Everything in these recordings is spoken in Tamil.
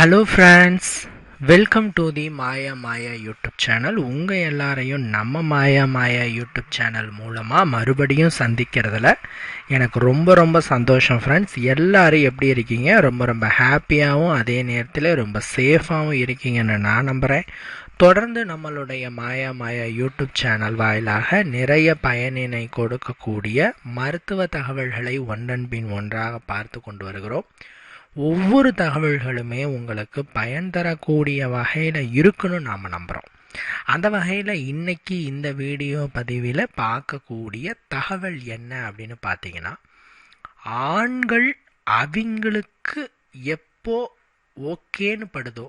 Hello friends welcome to the Maya Maya YouTube channel உங்கள் எல்லாரையும் நம்ம மாயா மாயா யூடியூப் சேனல் மூலமாக மறுபடியும் சந்திக்கிறதுல எனக்கு ரொம்ப ரொம்ப சந்தோஷம் ஃப்ரெண்ட்ஸ் எல்லாரும் எப்படி இருக்கீங்க? ரொம்ப ரொம்ப ஹாப்பியாகவும் அதே நேரத்தில் ரொம்ப சேஃபாகவும் இருக்கீங்கன்னு நான் நம்புகிறேன் தொடர்ந்து நம்மளுடைய மாயா மாயா யூடியூப் சேனல் வாயிலாக நிறைய பயனினை கொடுக்கக்கூடிய மருத்துவ தகவல்களை ஒன்றன் பின் ஒன்றாக பார்த்து கொண்டு வருகிறோம். ஒவ்வொரு தகவல்களுமே உங்களுக்கு பயன் தரக்கூடிய வகையில் இருக்குன்னு நாம் நம்புகிறோம் அந்த வகையில் இன்னைக்கு இந்த வீடியோ பதிவில் பார்க்கக்கூடிய தகவல் என்ன அப்படின்னு பார்த்தீங்கன்னா ஆண்கள் அவங்களுக்கு எப்போ ஓகேன்னு படுதோ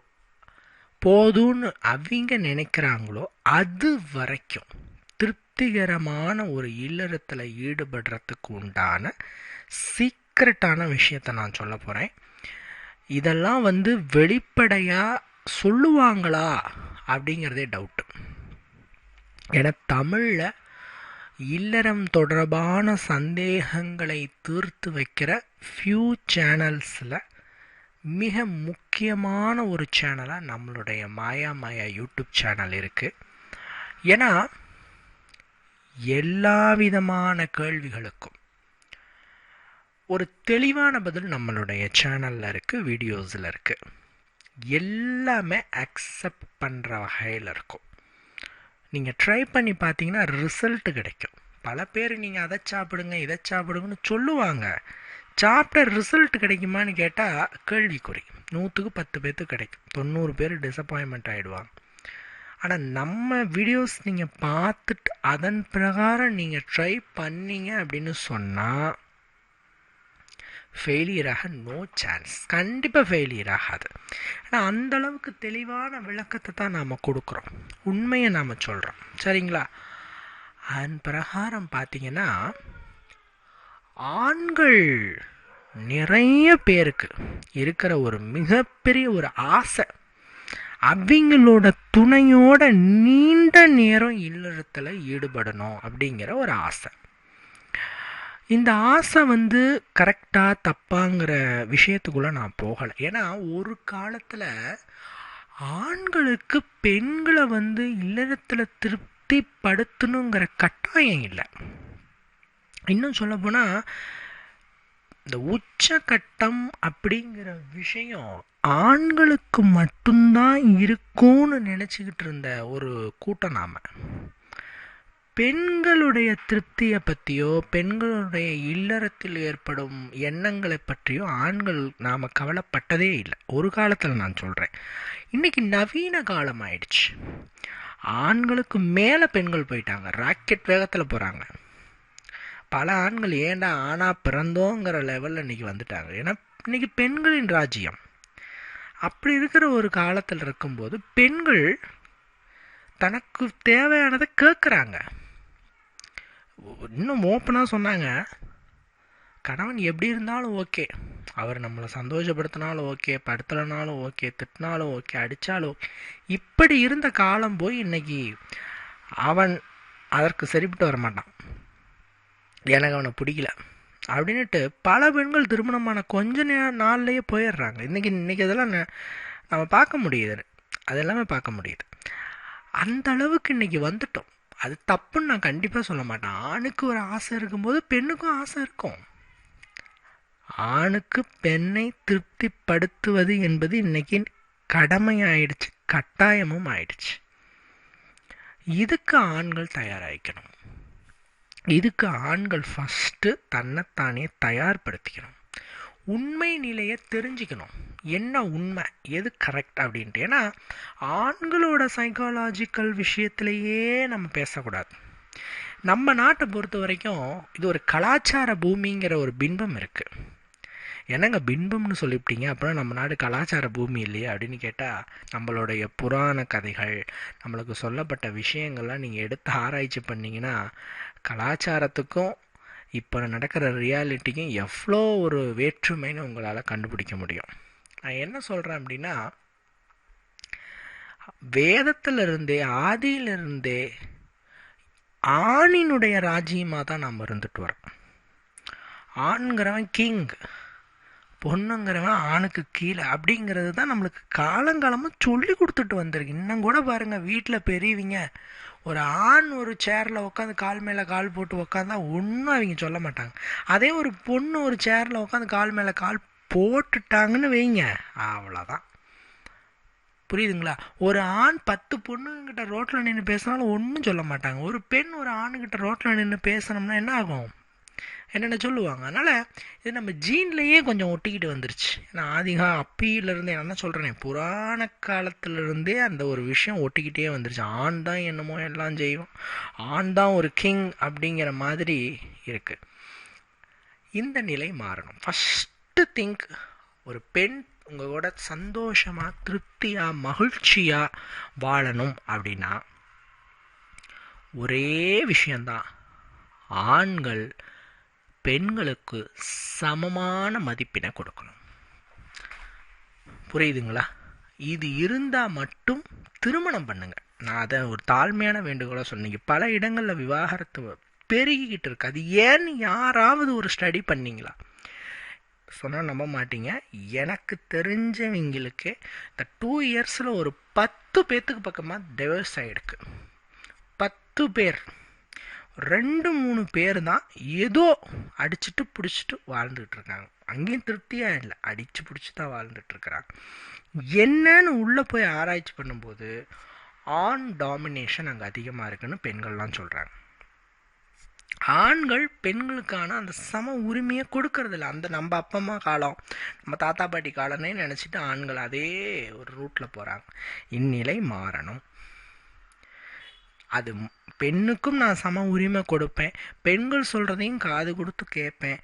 போதும்னு அவங்க நினைக்கிறாங்களோ அது வரைக்கும் திருப்திகரமான ஒரு இல்லறத்தில் ஈடுபடுறதுக்கு உண்டான சீக்ரெட்டான விஷயத்தை நான் சொல்ல போகிறேன் இதெல்லாம் வந்து வெளிப்படையாக சொல்லுவாங்களா அப்படிங்கிறதே டவுட்டு ஏன்னா தமிழில் இல்லறம் தொடர்பான சந்தேகங்களை தீர்த்து வைக்கிற ஃபியூ சேனல்ஸில் மிக முக்கியமான ஒரு சேனலாக நம்மளுடைய மாயா மாயா யூடியூப் சேனல் இருக்குது ஏன்னா எல்லா விதமான கேள்விகளுக்கும் ஒரு தெளிவான பதில் நம்மளுடைய சேனலில் இருக்குது வீடியோஸில் இருக்குது எல்லாமே அக்செப்ட் பண்ணுற வகையில் இருக்கும். நீங்கள் ட்ரை பண்ணி பார்த்தீங்கன்னா ரிசல்ட்டு கிடைக்கும். பல பேர் நீங்கள் அதை சாப்பிடுங்க இதை சாப்பிடுங்கன்னு சொல்லுவாங்க. சாப்பிட்ட ரிசல்ட் கிடைக்குமான்னு கேட்டால் கேள்விக்குறி. நூற்றுக்கு பத்து பேர்த்துக்கு கிடைக்கும். தொண்ணூறு பேர் டிசப்பாயின்மெண்ட் ஆகிடுவாங்க ஆனால் நம்ம வீடியோஸ் நீங்கள் பார்த்துட்டு அதன் பிரகாரம் நீங்கள் ட்ரை பண்ணீங்க அப்படின்னு சொன்னால் ஃபெயிலியர் ஆக நோ சான்ஸ் கண்டிப்பாக ஃபெயிலியர் ஆகாது. ஆனால் அந்த அளவுக்கு தெளிவான விளக்கத்தை தான் நாம் கொடுக்குறோம். உண்மையை நாம் சொல்கிறோம் சரிங்களா? அதன் பிரகாரம் பார்த்தீங்கன்னா ஆண்கள் நிறைய பேருக்கு இருக்கிற ஒரு மிகப்பெரிய ஒரு ஆசை. அவங்களோட துணையோட நீண்ட நேரம் இல்லறத்தில் ஈடுபடணும் அப்படிங்கிற ஒரு ஆசை. இந்த ஆசை வந்து கரெக்டாக தப்பாங்கிற விஷயத்துக்குள்ளே நான் போகலை. ஏன்னா ஒரு காலத்தில் ஆண்களுக்கு பெண்களை வந்து இல்லறத்தில் திருப்திப்படுத்தணுங்கிற கட்டாயம் இல்லை. இன்னும் சொல்லப்போனால் இந்த உச்சகட்டம் அப்படிங்கிற விஷயம் ஆண்களுக்கு மட்டும்தான் இருக்கும்னு நினச்சிக்கிட்டு இருந்த ஒரு கூட்டம் நாம் பெண்களுடைய திருப்தியை பற்றியோ பெண்களுடைய இல்லறத்தில் ஏற்படும் எண்ணங்களை பற்றியோ ஆண்கள் நாம் கவலைப்பட்டதே இல்லை. ஒரு காலத்தில் நான் சொல்கிறேன் இன்றைக்கி நவீன காலம் ஆயிடுச்சு. ஆண்களுக்கு மேலே பெண்கள் போயிட்டாங்க. ராக்கெட் வேகத்தில் போகிறாங்க பல ஆண்கள் ஏண்டா ஆணாக பிறந்தோங்கிற லெவலில் இன்றைக்கி வந்துட்டாங்க. ஏன்னா இன்றைக்கி பெண்களின் ராஜ்யம். அப்படி இருக்கிற ஒரு காலத்தில் இருக்கும்போது பெண்கள் தனக்கு தேவையானதை கேட்குறாங்க இன்னும் ஓப்பனாக சொன்னாங்க. கணவன் எப்படி இருந்தாலும் ஓகே. அவர் நம்மளை சந்தோஷப்படுத்தினாலும் ஓகே படுத்தலைனாலும் ஓகே திட்டினாலும் ஓகே அடித்தாலும் இப்படி இருந்த காலம் போய் இன்னைக்கு அவன் அதற்கு சரிப்பட்டு வர மாட்டான். எனக்கு அவனை பிடிக்கல. அப்படின்ட்டு பல பெண்கள் திருமணமான கொஞ்ச நே நாள்லேயே போயிடுறாங்க. இன்றைக்கி இன்றைக்கி அதெல்லாம் நம்ம பார்க்க முடியுது. அது எல்லாமே பார்க்க முடியுது. அந்த அளவுக்கு இன்றைக்கி வந்துட்டோம். அது தப்புன்னு நான் கண்டிப்பாக சொல்ல மாட்டேன். ஆணுக்கு ஒரு ஆசை இருக்கும்போது பெண்ணுக்கும் ஆசை இருக்கும். ஆணுக்கு பெண்ணை திருப்திப்படுத்துவது என்பது இன்னைக்கு கடமையாயிடுச்சு கட்டாயமும் ஆயிடுச்சு. இதுக்கு ஆண்கள் தயாராகிக்கணும். இதுக்கு ஆண்கள் ஃபஸ்ட்டு தன்னைத்தானே தயார்படுத்திக்கணும். உண்மை நிலையை தெரிஞ்சுக்கணும். என்ன உண்மை? எது கரெக்ட் அப்படின்ட்டு ஏன்னா ஆண்களோட சைக்காலஜிக்கல் விஷயத்திலேயே நம்ம பேசக்கூடாது. நம்ம நாட்டை பொறுத்த வரைக்கும் இது ஒரு கலாச்சார பூமிங்கிற ஒரு பின்பம் இருக்குது என்னங்க பின்பம்னு சொல்லிவிட்டீங்க? அப்புறம் நம்ம நாடு கலாச்சார பூமி இல்லையா அப்படின்னு கேட்டால் நம்மளுடைய புராண கதைகள் நம்மளுக்கு சொல்லப்பட்ட விஷயங்கள்லாம் நீங்கள் எடுத்து ஆராய்ச்சி பண்ணிங்கன்னா கலாச்சாரத்துக்கும் இப்போ நடக்கிற ரியாலிட்டிக்கும் எவ்வளோ ஒரு வேற்றுமைன்னு உங்களால் கண்டுபிடிக்க முடியும். நான் என்ன சொல்கிறேன் அப்படின்னா வேதத்திலிருந்தே ஆதியிலிருந்தே ஆணினுடைய ராஜ்யமாக தான் நாம் இருந்துட்டு வரோம் ஆண்கிறவன் கிங் பொண்ணுங்கிறவன் ஆணுக்கு கீழே அப்படிங்கிறது தான் நம்மளுக்கு காலங்காலமாக சொல்லி கொடுத்துட்டு வந்திருக்கு. இன்னும் கூட பாருங்கள் வீட்டில் பெரியவங்க ஒரு ஆண் ஒரு சேரில் உட்காந்து கால் மேலே கால் போட்டு உட்காந்தா ஒன்றும் அவங்க சொல்ல மாட்டாங்க. அதே ஒரு பொண்ணு ஒரு சேரில் உட்காந்து கால் மேலே கால் போட்டுட்டாங்கன்னு வைங்க. அவ்வளோதான் புரியுதுங்களா? ஒரு ஆண் பத்து பொண்ணுங்கிட்ட ரோட்டில் நின்று பேசினாலும் ஒன்றும் சொல்ல மாட்டாங்க. ஒரு பெண் ஒரு ஆணுக்கிட்ட ரோட்டில் நின்று பேசணும்னா என்ன ஆகும்? என்னென்ன சொல்லுவாங்க? அதனால் இது நம்ம ஜீன்லேயே கொஞ்சம் ஒட்டிக்கிட்டு வந்துருச்சு. ஏன்னா ஆதிகா அப்பியிலேருந்து என்ன சொல்கிறேன் புராண காலத்துலேருந்தே அந்த ஒரு விஷயம் ஒட்டிக்கிட்டே வந்துருச்சு. ஆண் தான் என்னமோ எல்லாம் செய்வோம் ஆண் தான் ஒரு கிங் அப்படிங்கிற மாதிரி இருக்குது இந்த நிலை மாறணும். ஃபஸ்ட் ஃபஸ்ட்டு திங்க் ஒரு பெண் உங்களோட சந்தோஷமாக திருப்தியாக மகிழ்ச்சியாக வாழணும் அப்படின்னா ஒரே விஷயந்தான் ஆண்கள் பெண்களுக்கு சமமான மதிப்பினை கொடுக்கணும். புரியுதுங்களா? இது இருந்தால் மட்டும் திருமணம் பண்ணுங்க. நான் அதை ஒரு தாழ்மையான வேண்டுகோளாக சொன்னீங்க. பல இடங்களில் விவாகரத்து பெருகிக்கிட்டு இருக்கு. அது ஏன்னு யாராவது ஒரு ஸ்டடி பண்ணீங்களா? சொன்னால் நம்ப மாட்டீங்க. எனக்கு தெரிஞ்சவங்களுக்கு இந்த டூ இயர்ஸில் ஒரு பத்து பேர்த்துக்கு பக்கமாக டிவர்ஸ் ஆகிடுக்கு பத்து பேர். ரெண்டு மூணு பேர் தான் ஏதோ அடிச்சுட்டு பிடிச்சிட்டு வாழ்ந்துட்டு இருக்காங்க. அங்கேயும் திருப்தியாக இல்லை. அடித்து பிடிச்சி தான் வாழ்ந்துட்டு இருக்கிறாங்க என்னன்னு உள்ளே போய் ஆராய்ச்சி பண்ணும்போது ஆன் டாமினேஷன் அங்கே அதிகமாக இருக்குன்னு பெண்கள்லாம் சொல்கிறாங்க ஆண்கள் பெண்களுக்கான அந்த சம உரிமையை கொடுக்கறதில்ல. அந்த நம்ம அப்பா அம்மா காலம் நம்ம தாத்தா பாட்டி காலம்னே நினச்சிட்டு ஆண்கள் அதே ஒரு ரூட்டில் போகிறாங்க இந்நிலை மாறணும். அது பெண்ணுக்கும் நான் சம உரிமை கொடுப்பேன். பெண்கள் சொல்கிறதையும் காது கொடுத்து கேட்பேன்.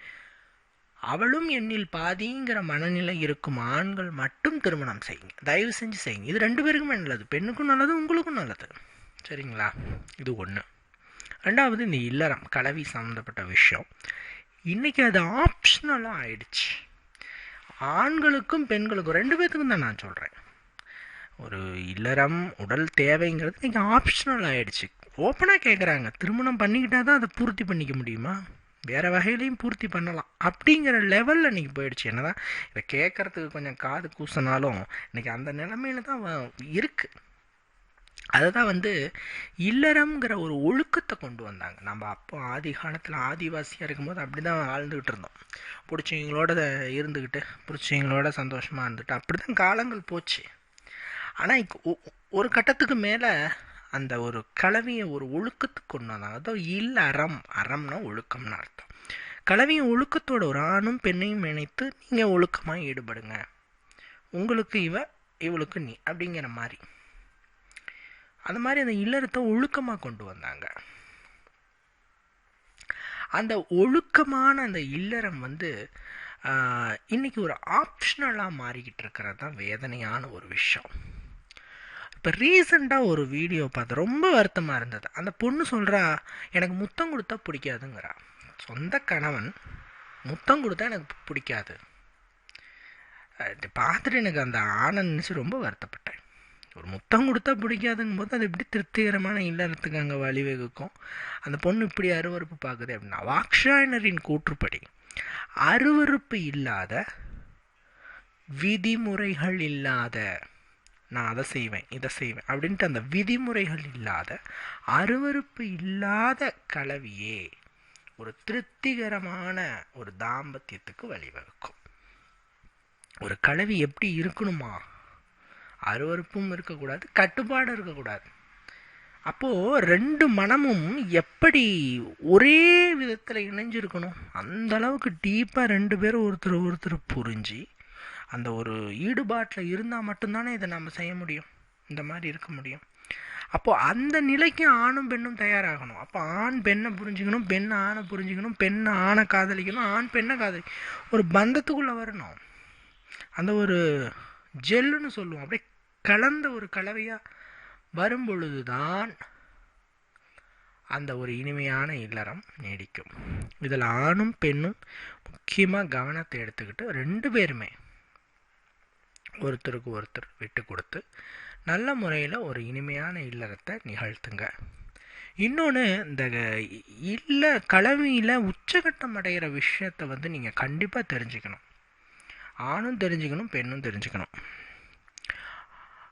அவளும் என்னில் பாதிங்கிற மனநிலை இருக்கும் ஆண்கள் மட்டும் திருமணம் செய்யுங்க. தயவு செஞ்சு செய்யுங்க. இது ரெண்டு பேருக்குமே நல்லது. பெண்ணுக்கும் நல்லது உங்களுக்கும் நல்லது. சரிங்களா? இது ஒன்று ரெண்டாவது இந்த இல்லறம் கலவி சம்மந்தப்பட்ட விஷயம். இன்றைக்கி அது ஆப்ஷனலாக ஆயிடுச்சு. ஆண்களுக்கும் பெண்களுக்கும் ரெண்டு பேர்த்துக்கும் தான் நான் சொல்கிறேன் ஒரு இல்லறம் உடல் தேவைங்கிறது இன்றைக்கி ஆப்ஷனல் ஆகிடுச்சு ஓப்பனாக கேட்குறாங்க திருமணம் பண்ணிக்கிட்டால் தான் அதை பூர்த்தி பண்ணிக்க முடியுமா? வேறு வகையிலையும் பூர்த்தி பண்ணலாம். அப்படிங்கிற லெவலில் இன்றைக்கி போயிடுச்சு. என்னதான் இதை கேட்குறதுக்கு கொஞ்சம் காது கூசினாலும் இன்றைக்கி அந்த நிலமையில தான் இருக்குது அதுதான் வந்து இல்லறம்ங்கிற ஒரு ஒழுக்கத்தை கொண்டு வந்தாங்க. நம்ம அப்போ ஆதி காலத்தில் ஆதிவாசியாக இருக்கும்போது அப்படி தான் வாழ்ந்துக்கிட்டு இருந்தோம். பிடிச்சவங்களோட இருந்துக்கிட்டு பிடிச்சவங்களோட சந்தோஷமாக இருந்துட்டு அப்படி தான் காலங்கள் போச்சு. ஆனால் ஒரு கட்டத்துக்கு மேலே அந்த ஒரு கலவையை ஒரு ஒழுக்கத்துக்கு கொண்டு வந்தாங்க. அதாவது இல்ல அறம் அறம்னா ஒழுக்கம்னு அர்த்தம். கலவையை ஒழுக்கத்தோட ஒரு ஆணும் பெண்ணையும் இணைத்து நீங்கள் ஒழுக்கமாக ஈடுபடுங்க. உங்களுக்கு இவ இவளுக்கு நீ அப்படிங்கிற மாதிரி. அந்த மாதிரி அந்த இல்லறத்தை ஒழுக்கமாக கொண்டு வந்தாங்க. அந்த ஒழுக்கமான அந்த இல்லறம் வந்து இன்னைக்கு ஒரு ஆப்ஷனலாக மாறிக்கிட்டு இருக்கிறது தான் வேதனையான ஒரு விஷயம். இப்போ ரீசெண்டாக ஒரு வீடியோ பார்த்து ரொம்ப வருத்தமாக இருந்தது. அந்த பொண்ணு சொல்கிறா எனக்கு முத்தம் கொடுத்தா பிடிக்காதுங்கிறா. சொந்த கணவன் முத்தம் கொடுத்தா எனக்கு பிடிக்காது. பார்த்துட்டு எனக்கு அந்த ஆனந்த் நினச்சி ரொம்ப வருத்தப்பட்டேன் ஒரு முத்தம் கொடுத்தா பிடிக்காதுங்கும் போது அது எப்படி திருப்திகரமான இல்லறத்துக்கு அங்கே வழிவகுக்கும் அந்த பொண்ணு இப்படி அருவறுப்பு பார்க்குது அப்படின்னா வாக்ஷாயனரின் கூற்றுப்படி அருவறுப்பு இல்லாத விதிமுறைகள் இல்லாத நான் அதை செய்வேன் இதை செய்வேன் அப்படின்ட்டு அந்த விதிமுறைகள் இல்லாத அருவறுப்பு இல்லாத கலவியே ஒரு திருப்திகரமான ஒரு தாம்பத்தியத்துக்கு வழிவகுக்கும். ஒரு கலவி எப்படி இருக்கணுமா? அருவறுப்பும் இருக்கக்கூடாது கட்டுப்பாடும் இருக்கக்கூடாது. அப்போது ரெண்டு மனமும் எப்படி ஒரே விதத்தில் இணைஞ்சிருக்கணும்? அந்த அளவுக்கு டீப்பாக ரெண்டு பேரும் ஒருத்தர் ஒருத்தர் புரிஞ்சு அந்த ஒரு ஈடுபாட்டில் இருந்தால் மட்டும்தானே இதை நம்ம செய்ய முடியும். இந்த மாதிரி இருக்க முடியும். அப்போது அந்த நிலைக்கு ஆணும் பெண்ணும் தயாராகணும். அப்போ ஆண் பெண்ணை புரிஞ்சுக்கணும் பெண் ஆணை புரிஞ்சுக்கணும் பெண் ஆணை காதலிக்கணும் ஆண் பெண்ணை காதலி. ஒரு பந்தத்துக்குள்ளே வரணும். அந்த ஒரு ஜெல்லுன்னு சொல்லுவோம். அப்படியே கலந்த ஒரு கலவையாக வரும்பொழுது தான் அந்த ஒரு இனிமையான இல்லறம் நீடிக்கும். இதில் ஆணும் பெண்ணும் முக்கியமாக கவனத்தை எடுத்துக்கிட்டு ரெண்டு பேருமே ஒருத்தருக்கு ஒருத்தர் விட்டு கொடுத்து நல்ல முறையில் ஒரு இனிமையான இல்லறத்தை நிகழ்த்துங்க. இன்னொன்று இந்த இல்ல கலவியில் உச்சகட்டம் அடைகிற விஷயத்தை வந்து நீங்கள் கண்டிப்பாக தெரிஞ்சுக்கணும். ஆணும் தெரிஞ்சுக்கணும் பெண்ணும் தெரிஞ்சுக்கணும்.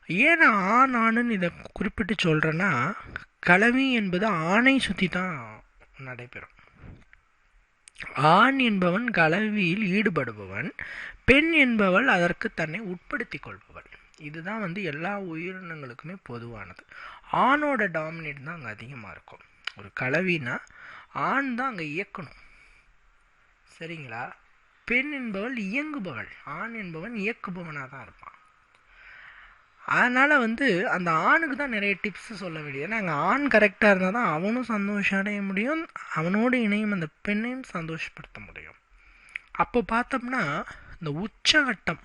ஏன் நான் ஆண் ஆணுன்னு இதை குறிப்பிட்டு சொல்கிறேன்னா கலவி என்பது ஆணை சுற்றி தான் நடைபெறும். ஆண் என்பவன் கலவியில் ஈடுபடுபவன் பெண் என்பவள் அதற்கு தன்னை உட்படுத்தி கொள்பவள். இதுதான் வந்து எல்லா உயிரினங்களுக்குமே பொதுவானது. ஆணோட டாமினேட் தான் அங்கே அதிகமாக இருக்கும். ஒரு கலவினா ஆண் தான் அங்கே இயக்கணும். சரிங்களா? பெண் என்பவள் இயங்குபவள் ஆண் என்பவன் இயக்குபவனாக தான் இருப்பான். அதனால் வந்து அந்த ஆணுக்கு தான் நிறைய டிப்ஸ் சொல்ல வேண்டியது. ஏன்னா அங்கே ஆண் கரெக்டாக இருந்தால் தான் அவனும் சந்தோஷம் அடைய முடியும் அவனோடு இணையும் அந்த பெண்ணையும் சந்தோஷப்படுத்த முடியும். அப்போ பார்த்தோம்னா இந்த உச்சகட்டம்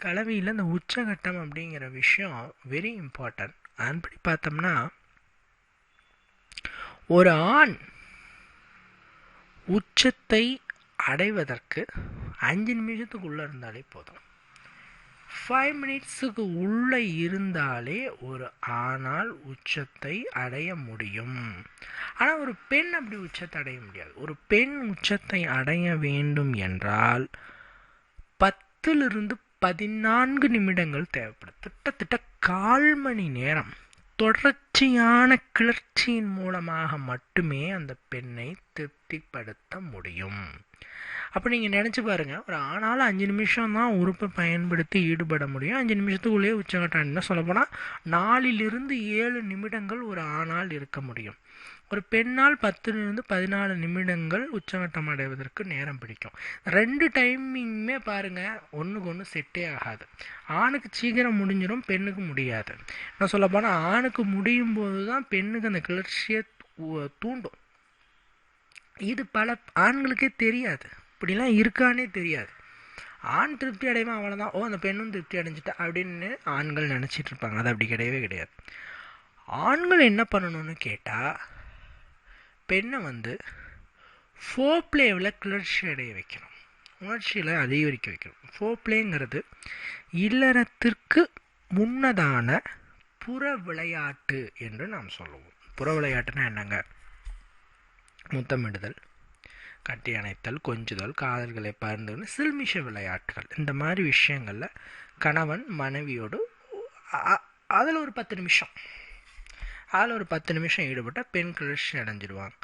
கலவையில் இந்த உச்சகட்டம் அப்படிங்கிற விஷயம் வெரி இம்பார்ட்டன்ட் அதன்படி பார்த்தோம்னா ஒரு ஆண் உச்சத்தை அடைவதற்கு அஞ்சு நிமிஷத்துக்குள்ளே இருந்தாலே போதும். ஃபைவ் மினிட்ஸுக்கு உள்ளே இருந்தாலே ஒரு ஆணால் உச்சத்தை அடைய முடியும். ஆனால் ஒரு பெண் அப்படி உச்சத்தை அடைய முடியாது. ஒரு பெண் உச்சத்தை அடைய வேண்டும் என்றால் பத்திலிருந்து பதினான்கு நிமிடங்கள் தேவைப்படும். திட்டத்திட்ட கால் மணி நேரம். தொடர்ச்சியான கிளர்ச்சியின் மூலமாக மட்டுமே அந்த பெண்ணை திருப்திப்படுத்த முடியும். அப்போ நீங்கள் நினச்சி பாருங்கள் ஒரு ஆணால் அஞ்சு நிமிஷம் தான் உறுப்பை பயன்படுத்தி ஈடுபட முடியும். அஞ்சு நிமிஷத்துக்குள்ளேயே உச்சகட்டான் என்ன சொல்லப்போனால் நாலிலிருந்து ஏழு நிமிடங்கள் ஒரு ஆணால் இருக்க முடியும். ஒரு பெண்ணால் பத்துலேருந்து பதினாலு நிமிடங்கள் உச்சகட்டம் அடைவதற்கு நேரம் பிடிக்கும். ரெண்டு டைமிங்குமே பாருங்கள் ஒன்றுக்கு ஒன்று செட்டே ஆகாது. ஆணுக்கு சீக்கிரம் முடிஞ்சிடும் பெண்ணுக்கு முடியாது. நான் சொல்ல போனால் ஆணுக்கு முடியும் போது தான் பெண்ணுக்கு அந்த கிளர்ச்சியை தூண்டும். இது பல ஆண்களுக்கே தெரியாது. இப்படிலாம் இருக்கானே தெரியாது. ஆண் திருப்தி அடைவான் அவ்வளோதான் ஓ அந்த பெண்ணும் திருப்தி அடைஞ்சிட்டா அப்படின்னு ஆண்கள் நினச்சிட்டு இருப்பாங்க. அது அப்படி கிடையவே கிடையாது. ஆண்கள் என்ன பண்ணணும்னு கேட்டால் பெண்ணை வந்து ஃபோ பிளேவில் கிளர்ச்சி அடைய வைக்கணும். உணர்ச்சியில் அதிகரிக்க வைக்கணும். ஃபோ பிளேங்கிறது இல்லறத்திற்கு முன்னதான புற விளையாட்டு என்று நாம் சொல்லுவோம். புற விளையாட்டுனா என்னங்க? முத்தமிடுதல் கட்டி அணைத்தல் கொஞ்சுதல் காதல்களை பகிர்ந்துன்னு சில்மிஷ விளையாட்டுகள். இந்த மாதிரி விஷயங்களில் கணவன் மனைவியோடு அதில் ஒரு பத்து நிமிஷம். அதில் ஒரு பத்து நிமிஷம் ஈடுபட்டால் பெண் கிளர்ச்சி அடைஞ்சிடுவாங்க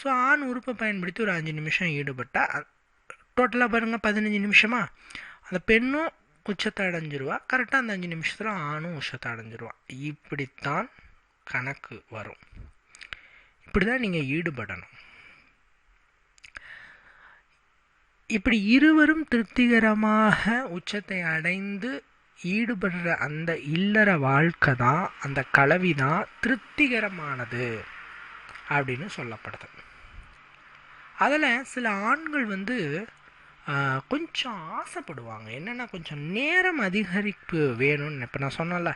ஸோ ஆண் உறுப்பை பயன்படுத்தி ஒரு அஞ்சு நிமிஷம் ஈடுபட்டால் டோட்டலாக பாருங்கள் பதினஞ்சு நிமிஷமா? அந்த பெண்ணும் உச்சத்தை அடைஞ்சிருவா. கரெக்டாக அந்த அஞ்சு நிமிஷத்தில் ஆணும் உச்சத்தை அடைஞ்சிருவான் இப்படித்தான் கணக்கு வரும். இப்படி தான் நீங்கள் ஈடுபடணும். இப்படி இருவரும் திருப்திகரமாக உச்சத்தை அடைந்து ஈடுபடுற அந்த இல்லற வாழ்க்கை தான் அந்த கலவி தான் திருப்திகரமானது அப்படின்னு சொல்லப்படுது. அதில் சில ஆண்கள் வந்து கொஞ்சம் ஆசைப்படுவாங்க. என்னென்னா கொஞ்சம் நேரம் அதிகரிப்பு வேணும்னு. இப்போ நான் சொன்னல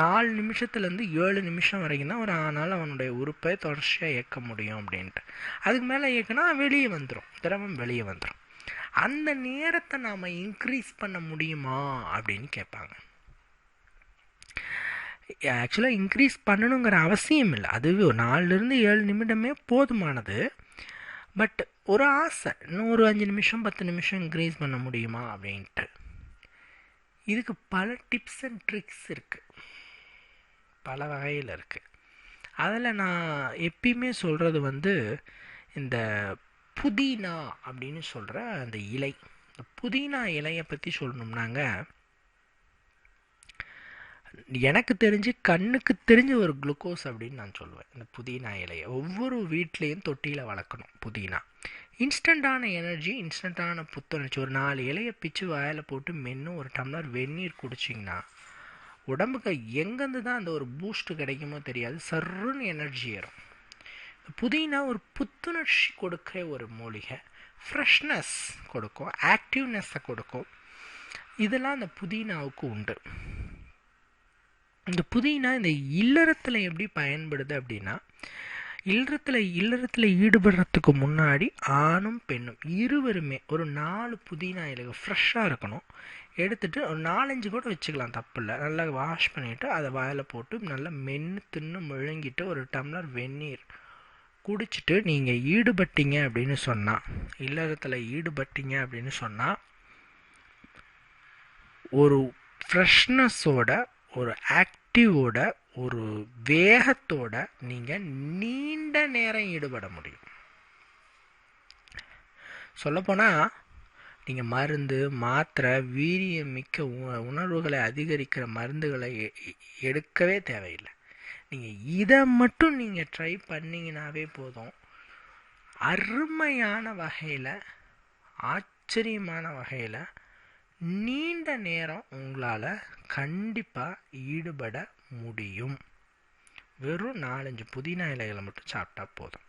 நாலு நிமிஷத்துலேருந்து ஏழு நிமிஷம் வரைக்கும் தான் ஒரு ஆனால் அவனுடைய உறுப்பை தொடர்ச்சியாக இயக்க முடியும் அப்படின்ட்டு. அதுக்கு மேலே இயக்குனா வெளியே வந்துடும் திரவம் வெளியே வந்துடும் அந்த நேரத்தை நாம் இன்க்ரீஸ் பண்ண முடியுமா அப்படின்னு கேட்பாங்க. ஆக்சுவலாக இன்க்ரீஸ் பண்ணணுங்கிற அவசியம் இல்லை. அதுவே நாலுலேருந்து ஏழு நிமிடமே போதுமானது. பட் ஒரு ஆசை இன்னும் ஒரு அஞ்சு நிமிஷம் பத்து நிமிஷம் இன்க்ரீஸ் பண்ண முடியுமா அப்படின்ட்டு. இதுக்கு பல டிப்ஸ் அண்ட் ட்ரிக்ஸ் இருக்குது பல வகையில் இருக்குது அதில் நான் எப்பயுமே சொல்கிறது வந்து இந்த புதினா அப்படின்னு சொல்கிற அந்த இலை. இந்த புதினா இலையை பற்றி சொல்லணும்னாங்க. எனக்கு தெரிஞ்சு கண்ணுக்கு தெரிஞ்ச ஒரு குளுக்கோஸ் அப்படின்னு நான் சொல்லுவேன். இந்த புதினா இலையை. ஒவ்வொரு வீட்லேயும் தொட்டியில் வளர்க்கணும் புதினா. இன்ஸ்டண்ட்டான எனர்ஜி இன்ஸ்டண்ட்டான புத்துணர்ச்சி. ஒரு நாலு இலையை பிச்சு வாயில் போட்டு மென்று ஒரு டம்ளர் வெந்நீர் குடிச்சிங்கன்னா உடம்புக்கு எங்கேருந்து தான் அந்த ஒரு பூஸ்ட் கிடைக்குமோ தெரியாது. சர்ருன்னு எனர்ஜி ஏறும். புதினா ஒரு புத்துணர்ச்சி கொடுக்குற ஒரு மூலிகை. ஃப்ரெஷ்னஸ் கொடுக்கும் ஆக்டிவ்னஸை கொடுக்கும். இதெல்லாம் அந்த புதினாவுக்கு உண்டு. இந்த புதினா இந்த இல்லறத்தில் எப்படி பயன்படுது அப்படின்னா இல்லறத்தில் இல்லறத்தில் ஈடுபடுறதுக்கு முன்னாடி ஆணும் பெண்ணும் இருவருமே ஒரு நாலு புதினா இலைகள் ஃப்ரெஷ்ஷாக இருக்கணும். எடுத்துகிட்டு ஒரு நாலஞ்சு கூட வச்சுக்கலாம் தப்பு இல்லை. நல்லா வாஷ் பண்ணிவிட்டு அதை வாயில் போட்டு நல்லா மென்று தின்னு முழுங்கிட்டு ஒரு டம்ளர் வெந்நீர் குடிச்சிட்டு நீங்கள் ஈடுபட்டீங்க அப்படின்னு சொன்னால் இல்லறத்தில் ஈடுபட்டீங்க அப்படின்னு சொன்னால் ஒரு ஃப்ரெஷ்னஸோட ஒரு ஆக்டிவோட ஒரு வேகத்தோட நீங்கள் நீண்ட நேரம் ஈடுபட முடியும். சொல்லப்போனால் நீங்கள் மருந்து மாத்திரை வீரியம் மிக்க உ- உணர்வுகளை அதிகரிக்கிற மருந்துகளை எ- எடுக்கவே தேவையில்லை. நீங்கள் இதை மட்டும் நீங்கள் ட்ரை பண்ணீங்கனாவே போதும். அருமையான வகையில் ஆச்சரியமான வகையில் நீண்ட நேரம் உங்களால் கண்டிப்பாக ஈடுபட முடியும். வெறும் நாலஞ்சு புதினா இலைகளை மட்டும் சாப்பிட்டா போதும்.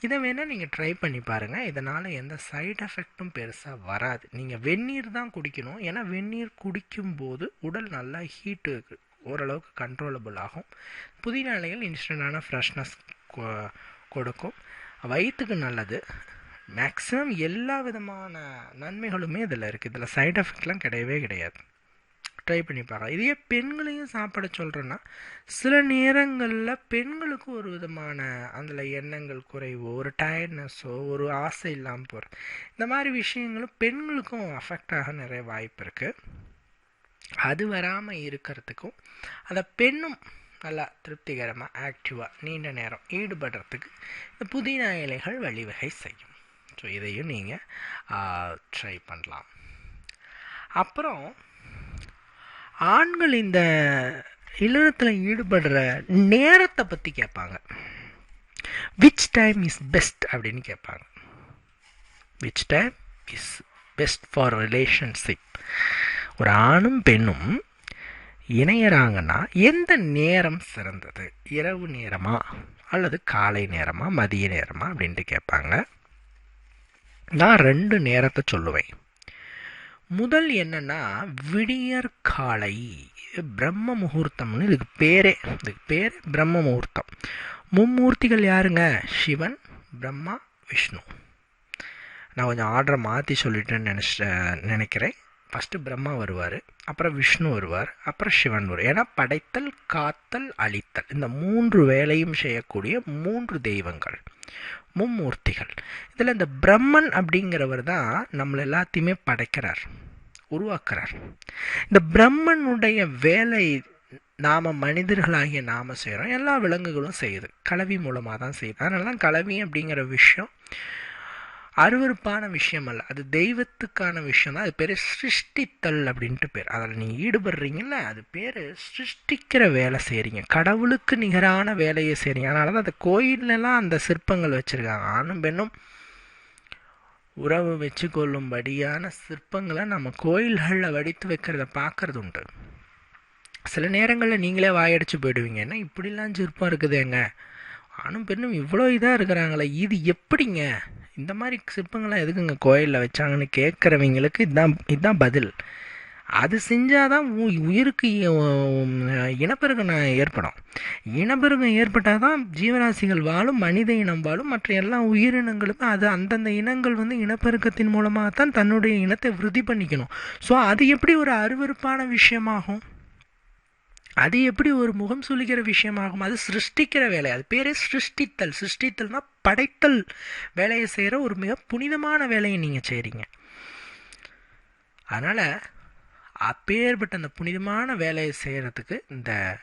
இதை வேணால் நீங்கள் ட்ரை பண்ணி பாருங்கள் இதனால் எந்த சைட் எஃபெக்ட்டும் பெருசாக வராது. நீங்கள் வெந்நீர் தான் குடிக்கணும். ஏன்னா வெந்நீர் குடிக்கும்போது உடல் நல்லா ஹீட்டு ஓரளவுக்கு கண்ட்ரோலபிள் ஆகும். புதினா இலைகள் இன்ஸ்டண்ட்டான ஃப்ரெஷ்னஸ் கொடுக்கும். வயிற்றுக்கு நல்லது. மேக்ஸிமம் எல்லா விதமான நன்மைகளுமே இதில் இருக்குது இதில் சைட் எஃபெக்ட்லாம் கிடையவே கிடையாது. ட்ரை பண்ணி பார்க்கலாம் இதையே பெண்களையும் சாப்பிட சொல்கிறேன்னா சில நேரங்களில் பெண்களுக்கு ஒரு விதமான அதில் எண்ணங்கள் குறைவோ ஒரு டயர்ட்னஸோ ஒரு ஆசை இல்லாமல் போகிற இந்த மாதிரி விஷயங்களும் பெண்களுக்கும் அஃபெக்ட் ஆக நிறைய வாய்ப்பு இருக்குது அது வராமல் இருக்கிறதுக்கும் அந்த பெண்ணும் நல்லா திருப்திகரமாக ஆக்டிவாக நீண்ட நேரம் ஈடுபடுறதுக்கு இந்த புதினா இலைகள் வழிவகை செய்யும். ஸோ இதையும் நீங்கள் ட்ரை பண்ணலாம். அப்புறம் ஆண்கள் இந்த இல்லறத்தில் ஈடுபடுற நேரத்தை பற்றி கேட்பாங்க. விச் டைம் இஸ் பெஸ்ட் அப்படின்னு கேட்பாங்க. Which time is best for relationship ஒரு ஆணும் பெண்ணும் இணையறாங்கன்னா எந்த நேரம் சிறந்தது? இரவு நேரமா? அல்லது காலை நேரமா? மதிய நேரமா? அப்படின்ட்டு கேட்பாங்க. நான் ரெண்டு நேரத்தை சொல்லுவேன். முதல் என்னன்னா விடியற் காலை பிரம்ம முகூர்த்தம்னு இதுக்கு பேரே இதுக்கு பேர் பிரம்ம முகூர்த்தம். மும்மூர்த்திகள் யாருங்க? சிவன் பிரம்மா விஷ்ணு. நான் கொஞ்சம் ஆர்டரை மாற்றி சொல்லிட்டேன்னு நினச்ச நினைக்கிறேன். ஃபஸ்ட்டு பிரம்மா வருவார் அப்புறம் விஷ்ணு வருவார் அப்புறம் சிவன் வருவார். ஏன்னா படைத்தல் காத்தல் அழித்தல். இந்த மூன்று வேலையும் செய்யக்கூடிய மூன்று தெய்வங்கள் மும்மூர்த்திகள். இதில் இந்த பிரம்மன் அப்படிங்கிறவர் தான் நம்மளை எல்லாத்தையுமே படைக்கிறார் உருவாக்குறார். இந்த பிரம்மனுடைய வேலை நாம் மனிதர்களாகிய நாம் செய்கிறோம் எல்லா விலங்குகளும் செய்யுது. கலவி மூலமாக தான் செய்யுது. அதனால தான் கலவி அப்படிங்கிற விஷயம் அருவருப்பான விஷயம் அல்ல அது தெய்வத்துக்கான விஷயம் தான் அது பேர் சிருஷ்டித்தல் அப்படின்ட்டு பேர். அதில் நீங்கள் ஈடுபடுறீங்கல்ல அது பேர் சிருஷ்டிக்கிற வேலை செய்கிறீங்க கடவுளுக்கு நிகரான வேலையை செய்கிறீங்க அதனால தான் அந்த கோயிலெலாம் அந்த சிற்பங்கள் வச்சுருக்காங்க. ஆணும் பெண்ணும் உறவு வச்சு கொள்ளும்படியான சிற்பங்களை நம்ம கோயில்களில் வடித்து வைக்கிறத பார்க்கறது உண்டு. சில நேரங்களில் நீங்களே வாயடிச்சு போயிடுவீங்க. என்ன இப்படிலாம் சிற்பம் இருக்குதுங்க? ஆணும் பெண்ணும் இவ்வளோ இதாக இருக்கிறாங்களே இது எப்படிங்க? இந்த மாதிரி சிற்பங்கள்லாம் எதுக்குங்க கோயிலில் வச்சாங்கன்னு கேட்குறவங்களுக்கு இதுதான் இதுதான் பதில். அது செஞ்சால் தான் உயிருக்கு இனப்பெருக்கம் ஏற்படும். இனப்பெருக்கம் ஏற்பட்டால் தான் ஜீவராசிகள் வாழும் மனித இனம் வாழும் மற்ற எல்லா உயிரினங்களுக்கும் அது அந்தந்த இனங்கள் வந்து இனப்பெருக்கத்தின் மூலமாக தான் தன்னுடைய இனத்தை விருத்தி பண்ணிக்கணும். ஸோ அது எப்படி ஒரு அருவருப்பான விஷயமாகும்? அது எப்படி ஒரு முகம் சுளிக்கிற விஷயமாகும்? அது சிருஷ்டிக்கிற வேலை. அது பேரே சிருஷ்டித்தல். சிருஷ்டித்தல்னா படைத்தல். வேலையை செய்கிற ஒரு மிக புனிதமான வேலையை நீங்கள் செய்கிறீங்க அதனால் அப்பேற்பட்ட அந்த புனிதமான வேலையை செய்கிறதுக்கு இந்த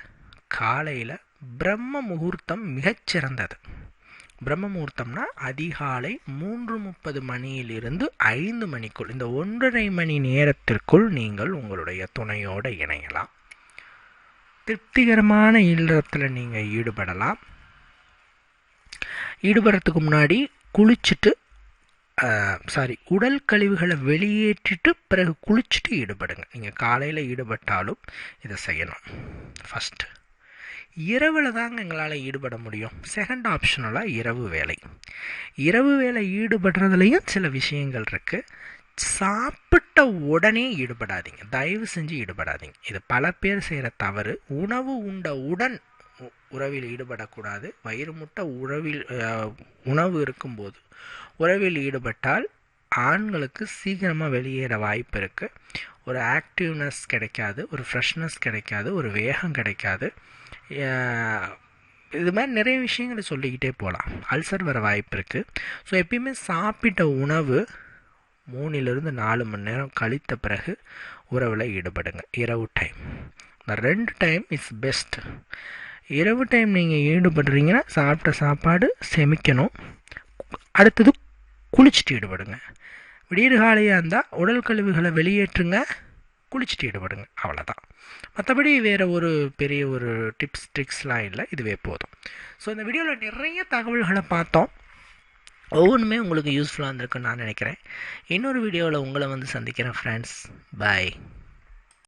காலையில் பிரம்ம முகூர்த்தம் மிகச்சிறந்தது பிரம்ம முகூர்த்தம்னா அதிகாலை மூன்று முப்பது மணியிலிருந்து ஐந்து மணிக்குள் இந்த ஒன்றரை மணி நேரத்திற்குள் நீங்கள் உங்களுடைய துணையோடு இணையலாம். திருப்திகரமான இல்லறத்தில் நீங்கள் ஈடுபடலாம். ஈடுபடுறதுக்கு முன்னாடி குளிச்சுட்டு சாரி உடல் கழிவுகளை வெளியேற்றிட்டு பிறகு குளிச்சுட்டு ஈடுபடுங்க. நீங்கள் காலையில் ஈடுபட்டாலும் இதை செய்யணும் ஃபஸ்ட்டு இரவில் தாங்க எங்களால் ஈடுபட முடியும். செகண்ட் ஆப்ஷனலாக இரவு வேலை. இரவு வேலை ஈடுபடுறதுலையும் சில விஷயங்கள் இருக்குது சாப்பிட்ட உடனே ஈடுபடாதீங்க. தயவு செஞ்சு ஈடுபடாதீங்க. இது பல பேர் செய்கிற தவறு. உணவு உண்ட உடன் உறவில் ஈடுபடக்கூடாது. வயிறு முட்டை உறவில் உணவு இருக்கும்போது உறவில் ஈடுபட்டால் ஆண்களுக்கு சீக்கிரமாக வெளியேற வாய்ப்பு இருக்குது ஒரு ஆக்டிவ்னஸ் கிடைக்காது ஒரு ஃப்ரெஷ்னஸ் கிடைக்காது ஒரு வேகம் கிடைக்காது. இது மாதிரி நிறைய விஷயங்களை சொல்லிக்கிட்டே போகலாம். அல்சர் வர வாய்ப்பு இருக்குது ஸோ எப்பயுமே சாப்பிட்ட உணவு மூணிலிருந்து நாலு மணி நேரம் கழித்த பிறகு உறவில் ஈடுபடுங்க. இரவு டைம் இந்த ரெண்டு டைம் இஸ் பெஸ்ட் இரவு டைம் நீங்கள் ஈடுபடுறீங்கன்னா சாப்பிட்ட சாப்பாடு செமிக்கணும். அடுத்தது குளிச்சுட்டு ஈடுபடுங்க. விடியற்காலையாக இருந்தால் உடல் கழிவுகளை வெளியேற்றுங்க குளிச்சுட்டு ஈடுபடுங்க. அவ்வளோதான் மற்றபடி வேறு ஒரு பெரிய ஒரு டிப்ஸ் ட்ரிக்ஸ்லாம் இல்லை. இதுவே போதும். ஸோ இந்த வீடியோவில் நிறைய தகவல்களை பார்த்தோம். ஒவ்வொன்றுமே உங்களுக்கு யூஸ்ஃபுல்லாக இருந்திருக்குன்னு நான் நினைக்கிறேன். இன்னொரு வீடியோவில் உங்களை வந்து சந்திக்கிறேன் ஃப்ரெண்ட்ஸ் பாய்